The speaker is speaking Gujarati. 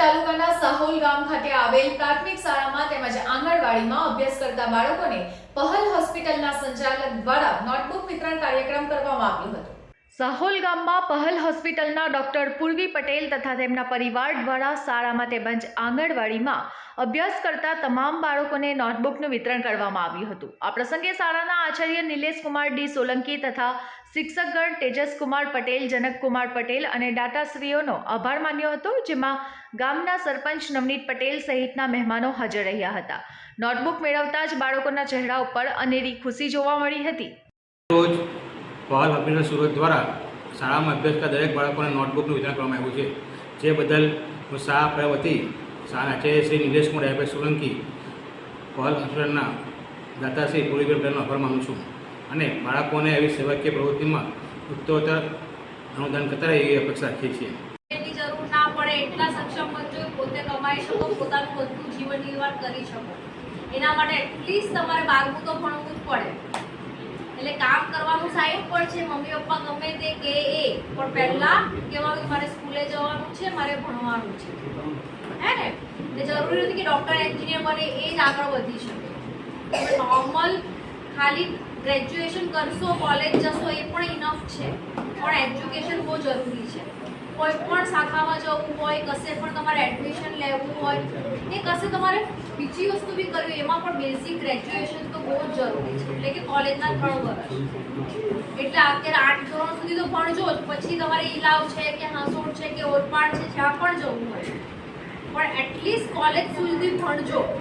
તાલુકાના સાહોલ ગામ ખાતે આવેલ પ્રાથમિક શાળામાં તેમજ આંગણવાડીમાં અભ્યાસ કરતા બાળકોને પહલ હોસ્પિટલના સંચાલક દ્વારા નોટબુક વિતરણ કાર્યક્રમ કરવામાં આવ્યો હતો. સાહોલ ગામમાં પહલ હોસ્પિટલના ડોક્ટર પૂર્વી પટેલ તથા તેમના પરિવાર દ્વારા શાળામાં તેમજ આંગણવાડીમાં અભ્યાસ કરતા તમામ બાળકોને નોટબુકનું વિતરણ કરવામાં આવ્યું હતું. આ પ્રસંગે શાળાના આચાર્ય નિલેશ કુમાર ડી સોલંકી તથા શિક્ષકગણ તેજસકુમાર પટેલ જનકકુમાર પટેલ અને દાતાશ્રીઓનો આભાર માન્યો હતો, જેમાં ગામના સરપંચ નવનીત પટેલ સહિતના મહેમાનો હાજર રહ્યા હતા. નોટબુક મેળવતા જ બાળકોના ચહેરા ઉપર અનેરી ખુશી જોવા મળી હતી. રોજ પહલ હોસ્પિટલ સુરત દ્વારા શાળામાં અભ્યાસ કરતા દરેક બાળકોને નોટબુકનું વિતરણ કરવામાં આવ્યું છે. જે બદલ હું શાળા પ્રવતી શાળા આચાર્ય શ્રી નિલેશ કુમાર ડાયભાઈ સોલંકી, પહલ હોસ્પિટલના દાતાશ્રી પૂરીબેન પટેલનો આભાર માનું છું. અને બાળકોને એવી સેવાકીય પ્રવૃત્તિમાં ઉત્તરોત્તર અનુદાન કરતા રહે એવી અપેક્ષા રાખીએ છીએ. પોતે કમાઈ શકો, પોતાનું બધું જીવન નિર્વાહ કરી શકો. એના માટે એટલીસ્ટ તમારે બારમું તો ભણવું જ પડે. એટલે કામ કરવાનું સાઈડ પર છે, મમ્મી પપ્પા ગમે તે કે એ, પણ પહેલા કહેવાનું મારે સ્કૂલે જવાનું છે, મારે ભણવાનું છે. હે ને? એટલે જરૂરી નથી કે ડૉક્ટર એન્જિનિયર બને, એ જ આગળ વધી શકે. નોર્મલ ખાલી ગ્રેજ્યુએશન કરશો કોલેજ જશો, એ પણ ઇનફ છે. પણ એજ્યુકેશન બહુ જરૂરી છે. કોઈ પણ શાખામાં જવું હોય, કશે પણ તમારે એડમિશન લેવું હોય કે કશે તમારે બીજી વસ્તુ બી કરવી એમાં પણ બેઝિક ગ્રેજ્યુએશન તો બહુ જ જરૂરી છે. એટલે કે કોલેજના ત્રણ વર્ષ. એટલે અત્યારે આઠ ધોરણ સુધી તો ભણજો જ. પછી તમારે ઈલાવ છે કે હાંસોડ છે કે ઓરપાડ છે, જ્યાં પણ જવું હોય. પણ એટલીસ્ટ કોલેજ સુધી ભણજો.